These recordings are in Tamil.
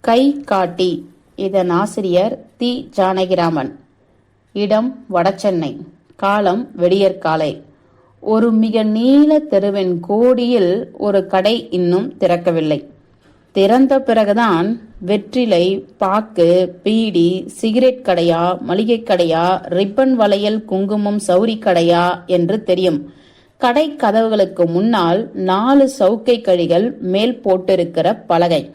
கை காட்டி. இதன் ஆசிரியர் தி. ஜானகிராமன். இடம் வடசென்னை. காலம் வெடியற்காலை. ஒரு மிக நீள தெருவின் கோடியில் ஒரு கடை இன்னும் திறக்கவில்லை. திறந்த பிறகுதான் வெற்றிலை பாக்கு பீடி சிகரெட் கடையா மளிகை கடையா ரிப்பன் வளையல் குங்குமம் சௌரி கடையா என்று தெரியும். கடை கதவுகளுக்கு முன்னால் நாலு சவுக்கை கழிகள் மேல் போட்டிருக்கிற பலகை.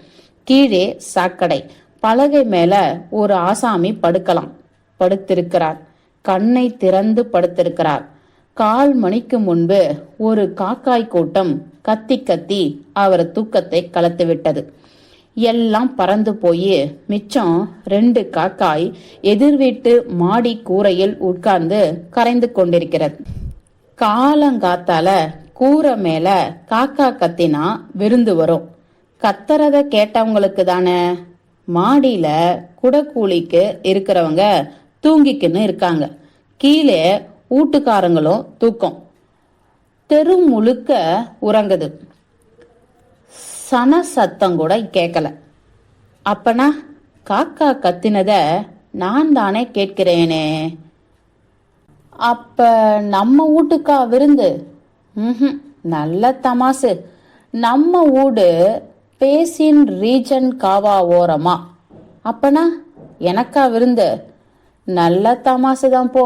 கீழே சாக்கடை. பலகை மேல ஒரு ஆசாமி படுக்கலாம். படுத்திருக்கிறார். கண்ணை திறந்து படுத்திருக்கிறார். கால் மணிக்கு முன்பு ஒரு காக்காய் கூட்டம் கத்தி கத்தி அவர் தூக்கத்தை கலத்து விட்டது எல்லாம் பறந்து போய் மிச்சம் ரெண்டு காக்காய் எதிர் வீட்டு மாடி கூரையில் உட்கார்ந்து கரைந்து கொண்டிருக்கிறது. காலங்காத்தால கூரை மேல காக்கா கத்தினா விருந்து வரும். கத்துறத கேட்டவங்களுக்கு தானே. மாடியில குடக்கூலிக்கு இருக்கிறவங்க தூங்கிக்கின்னு இருக்காங்க. கீழே வீட்டுக்காரங்களும் தூக்கம். தெரு முழுக்க உறங்குது. சன சத்தம் கூட கேட்கல அப்பனா காக்கா கத்தினத நான் தானே கேட்கிறேனே. அப்ப நம்ம வீட்டுக்கா விருந்து? ம் நல்ல தமாசு. நம்ம வீடு பேசின் ரீஜன் காவா ஓரமா. அப்பனா எனக்கா விருந்து? நல்ல தமாசு தான் போ.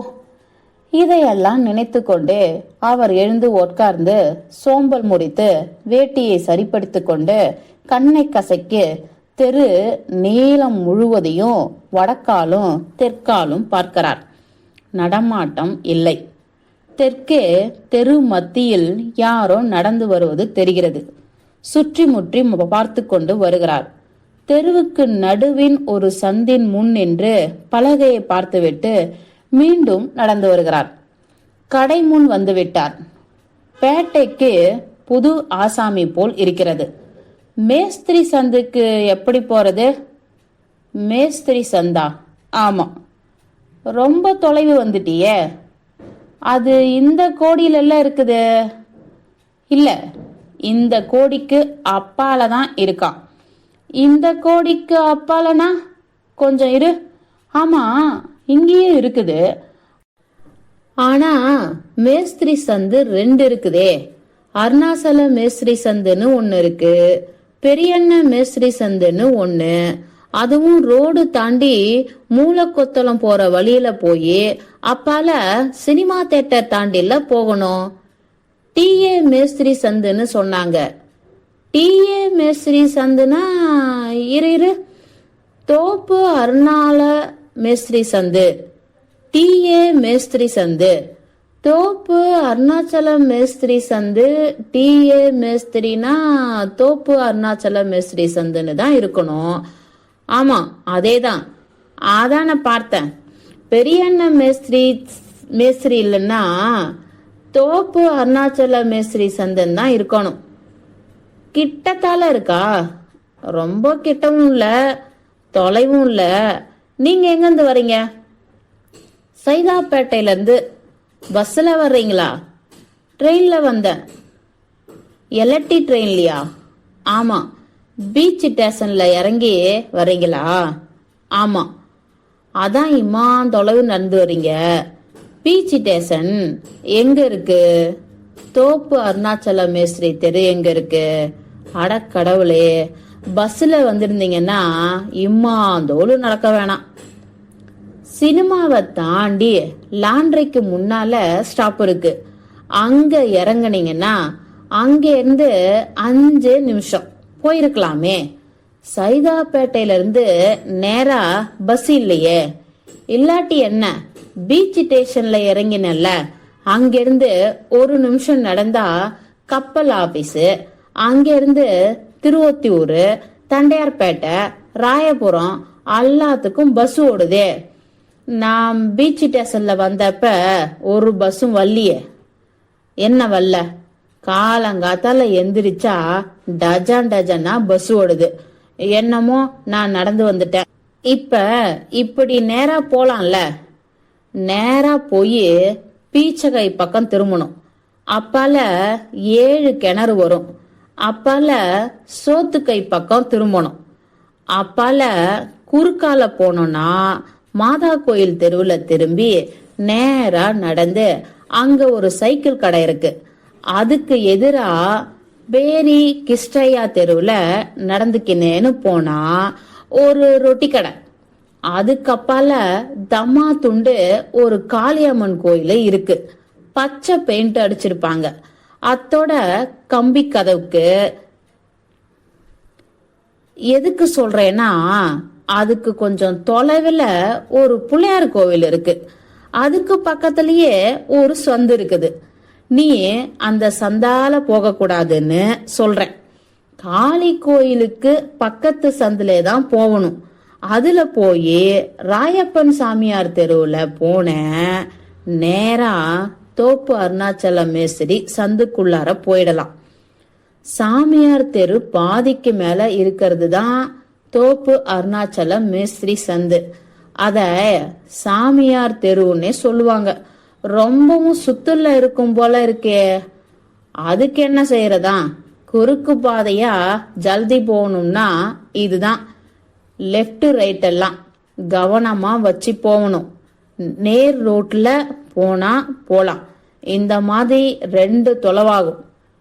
இதையெல்லாம் நினைத்து கொண்டே அவர் எழுந்து உட்கார்ந்து சோம்பல் முடித்து வேட்டியை சரிப்படுத்திக் கொண்டு கண்ணை கசைக்கு தெரு நீளம் முழுவதையும் வடக்காலும் தெற்காலும் பார்க்கிறார். நடமாட்டம் இல்லை. தெற்கே தெரு மத்தியில் யாரோ நடந்து வருவது தெரிகிறது. சுற்றி முற்றி பார்த்து கொண்டு வருகிறார். தெருவுக்கு நடுவின் ஒரு சந்தின் முன் நின்று பலகையை பார்த்துவிட்டு மீண்டும் நடந்து வருகிறார். கடை முன் வந்துவிட்டார். பேட்டைக்கு புது ஆசாமி போல் இருக்கிறது. மேஸ்திரி சந்துக்கு எப்படி போறது? மேஸ்திரி சந்தா. ஆமா. ரொம்ப தொலைவு வந்துட்டியே. அது இந்த கோடியிலெல்லாம் இருக்குது? இல்லை. இந்த கோடிக்கு அப்பால தான் இருக்கான் இந்த கோடிக்கு அப்பாலனா? கொஞ்சம் இரு. ஆமா இங்கேயே இருக்குது. ஆனா மேஸ்திரி சந்து ரெண்டு இருக்குதே. அருணாசல மேஸ்திரி சந்துன்னு ஒன்னு இருக்கு. பெரியண்ண மேஸ்திரி சந்துன்னு ஒன்னு அதுவும் ரோடு தாண்டி மூலக்கொத்தளம் போற வழியில போய் அப்பால சினிமா தேட்டர் தாண்டில போகணும். டிஏ மேஸ்திரி சந்துன்னு சொன்னாங்க. டிஏ மேஸ்திரி சந்துனா இரு இரு. தோப்பு அருணால மேஸ்திரி சந்து. டிஏ மேஸ்திரி சந்து. தோப்பு அருணாச்சலம் மேஸ்திரி சந்து. டிஏ மேஸ்திரினா தோப்பு அருணாச்சலம் மேஸ்திரி சந்துன்னு தான் இருக்கணும். ஆமா அதேதான். அதான் நான் பார்த்தேன். பெரியண்ண மேஸ்திரி மேஸ்திரி இல்லைன்னா தோப்பு அருணாச்சல மேஸ்திரி சந்தன் தான் இருக்கணும். கிட்டத்தால இருக்கா? ரொம்ப கிட்டவும் இல்ல தொலைவும் இல்ல. நீங்க எங்கேருந்து வரீங்க? சைதாப்பேட்டையில இருந்து பஸ்ல வர்றீங்களா? ட்ரெயின்ல வந்தேன். எலட்டி ட்ரெயின்லையா? ஆமா. பீச் ஸ்டேஷன்ல இறங்கி வரீங்களா? ஆமா. அதான் இம்மா தொலைவு நடந்து வர்றீங்க பீச் ஸ்டேஷன் எங்க இருக்கு? தோப்பு அருணாச்சல மேஸ்திரி தெரு எங்க இருக்கு? அட கடவுளே. பஸ்ல வந்திருந்தீங்கன்னா இம்மாந்தோடு நடக்க வேணாம். சினிமாவை தாண்டி லாண்ட்ரிக்கு முன்னால ஸ்டாப் இருக்கு. அங்க இறங்குனீங்கன்னா அங்க இருந்து அஞ்சு நிமிஷம் போயிருக்கலாமே. சைதாப்பேட்டையில இருந்து நேரா பஸ் இல்லையே. இல்லாட்டி என்ன? பீச் ஸ்டேஷன்ல இறங்கினல்ல. அங்கிருந்து ஒரு நிமிஷம் நடந்தா கப்பல் ஆபீஸ் அங்கிருந்து திருவொத்தியூர் தண்டையார்பேட்டை ராயபுரம் எல்லாத்துக்கும் பஸ் ஓடுதே. நான் பீச் ஸ்டேஷன்ல வந்தப்ப ஒரு பஸ்ஸும் வரலையே. என்ன வரல? காலங்காத்தால எந்திரிச்சா டஜன் டஜனா பஸ் ஓடுது. என்னமோ நான் நடந்து வந்துட்டேன். இப்ப இப்படி நேரா போலாம்ல. நேரா போய் பீச்சகை பக்கம் திரும்பணும். அப்பால ஏழு கிணறு வரும். அப்பால சோத்துக்கை பக்கம் திரும்பணும். அப்பால குறுக்கால போனோம்னா மாதா கோயில் தெருவில் திரும்பி நேரா நடந்து அங்க ஒரு சைக்கிள் கடை இருக்கு. அதுக்கு எதிரா பேரி கிஷ்டையா தெருவில் நடந்துக்கினேன்னு போனா ஒரு ரொட்டி கடை. அதுக்கப்பால தம்மா துண்டு ஒரு காளியம்மன் கோயில் இருக்கு. பச்சை பெயிண்ட் அடிச்சிருப்பாங்க. அத்தோட கம்பி கதவுக்கு எதுக்கு சொல்றேன்னா அதுக்கு கொஞ்சம் தொலைவில் ஒரு பிள்ளையார் கோவில் இருக்கு. அதுக்கு பக்கத்துலயே ஒரு சந்து இருக்குது. நீ அந்த சந்தால போகக்கூடாதுன்னு சொல்றேன். காளி கோயிலுக்கு பக்கத்து சந்திலே தான் போகணும். அதுல போய் ராயப்பன் சாமியார் தெருவுல போனேன் நேரா தோப்பு அருணாச்சலம் மேஸ்திரி சந்துக்குள்ளார போயிடலாம். சாமியார் தெரு பாதிக்கு மேல இருக்கிறது தான் தோப்பு அருணாச்சலம் மேஸ்திரி சந்து. அத சாமியார் தெருவுன்னே சொல்லுவாங்க. ரொம்பவும் சுத்துல இருக்கும் போல இருக்கே. அதுக்கு என்ன செய்யறதா குறுக்கு பாதையா ஜல்தி போகணும்னா இதுதான். லெஃப்ட் ரைட் எல்லாம் கவனமா வச்சு போகணும். நேர் ரோட்ல போனா போலாம். இந்த மாதிரி ரெண்டு தொலைவாகும்.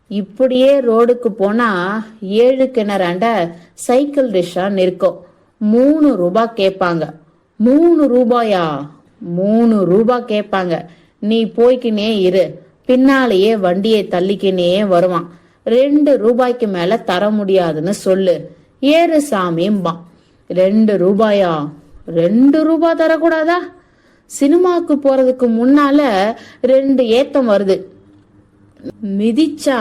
இப்படியே ரோடுக்கு போனா ஏழு கிணறாண்ட சைக்கிள் ரிக்ஷா நிற்கும். மூணு ரூபாய் கேட்பாங்க. மூணு ரூபாயா? மூணு ரூபாய் கேட்பாங்க. நீ போய்க்கினே இரு. பின்னாலேயே வண்டியை தள்ளிக்கினே வருவான். ரெண்டு ரூபாய்க்கு மேல தர முடியாதுன்னு சொல்லு. ஏறு சாமிம்பான் ரெண்டு ரூபாயா? ரெண்டு ரூபாய் தரக்கூடாதா? சினிமாவுக்கு போறதுக்கு முன்னால ரெண்டு ஏத்தம் வருது. மிதிச்சா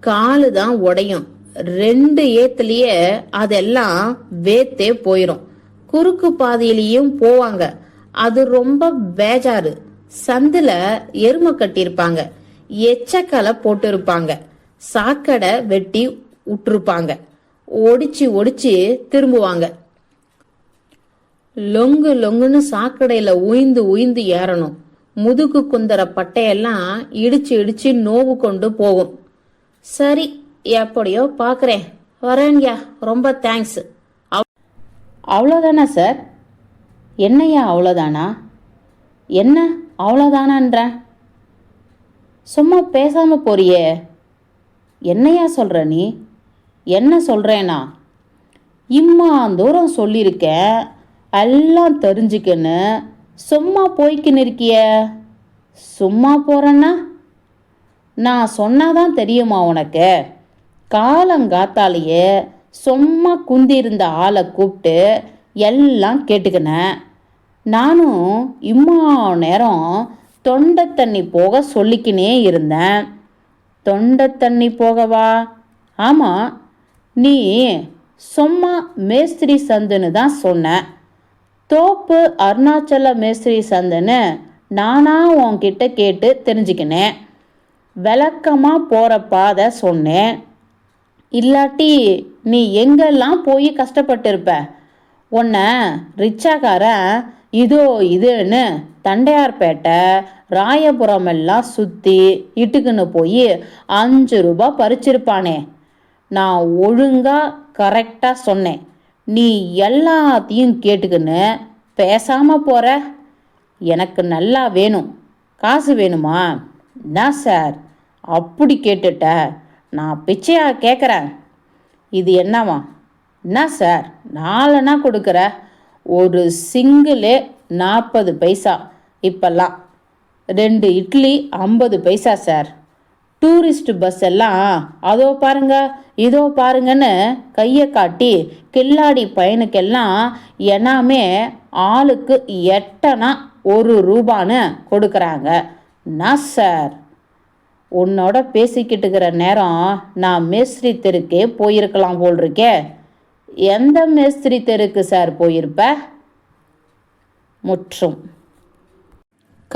காலு தான் உடையும். ரெண்டு ஏத்துலயே அதெல்லாம் வேத்தே போயிரும். குறுக்கு பாதையிலயும் போவாங்க. அது ரொம்ப பேஜாரு சந்துல எருமை கட்டியிருப்பாங்க. எச்சக்கலை போட்டு இருப்பாங்க சாக்கடை வெட்டி விட்டுருப்பாங்க ஒடிச்சு ஒடிச்சு திரும்புவாங்க. லொங்கு லொங்குன்னு சாக்கடையில உயிந்து உயிந்து ஏறணும். முதுகு குந்தர பட்டையெல்லாம் இடிச்சு இடிச்சு நோவு கொண்டு போகும். சரி எப்படியோ பாக்குறேன். வரேங்கயா ரொம்ப தேங்க்ஸ் அவ்வளோதானா சார் என்னையா அவ்வளோதானா என்ன அவ்வளோதானான்ற சும்மா பேசாம போறியே. என்னையா சொல்கிற நீ? என்ன சொல்கிறேனா இம்மா தூரம் சொல்லியிருக்கேன் எல்லாம் தெரிஞ்சுக்கன்னு சும்மா போய்க்கின்னு இருக்கிய? சும்மா போகிறேன்னா நான் சொன்னாதான் தெரியுமா உனக்கு? காலங்காத்தாலேயே சும்மா குந்தியிருந்த ஆளை கூப்பிட்டு எல்லாம் கேட்டுக்கினேன் நானும் இம்மா நேரம் தொண்டை தண்ணி போக சொல்லிக்கினே இருந்தேன். தொண்டை தண்ணி போகவா? ஆமாம் நீ சும்மா மேஸ்திரி சந்துன்னு தான் சொன்ன. தோப்பு அருணாச்சல மேஸ்திரி சந்துன்னு நானா உன்கிட்ட கேட்டு தெரிஞ்சுக்கினேன். விளக்கமாக போகிற பாதை சொன்னேன். இல்லாட்டி நீ எங்கெல்லாம் போய் கஷ்டப்பட்டிருப்ப? உன்னை ரிச்சாக்காரன் இதோ இதுன்னு தண்டையார்பேட்டை ராயபுரம் எல்லாம் சுற்றி இட்டுக்குன்னு போய் அஞ்சு ரூபா பறிச்சிருப்பானே. நான் ஒழுங்காக கரெக்டாக சொன்னேன். நீ எல்லாத்தையும் கேட்டுக்கின்னு பேசாமல் போகிற எனக்கு நல்லா வேணும். காசு வேணுமா? என்ன சார்? அப்படி கேட்டுட்ட. நான் பிச்சையா கேட்குறேன் இது என்னவா? என்ன சார்? நாலனா கொடுக்குற. ஒரு சிங்கிளே நாற்பது பைசா. இப்பெல்லாம். ரெண்டு இட்லி ஐம்பது பைசா சார். டூரிஸ்ட் பஸ் எல்லாம் அதோ பாருங்க இதோ பாருங்கன்னு கையை காட்டி கில்லாடி பையனுக்கெல்லாம் எனாமே ஆளுக்கு எட்டனா ஒரு ரூபான்னு கொடுக்குறாங்க. நான் சார்? உன்னோட பேசிக்கிட்டு இருக்கிற நேரம் நான் மேஸ்திரி தெருக்கே போயிருக்கலாம் போல் இருக்கே எந்த மேஸ்திரி தெருக்கு சார் போயிருப்ப? முற்றும்.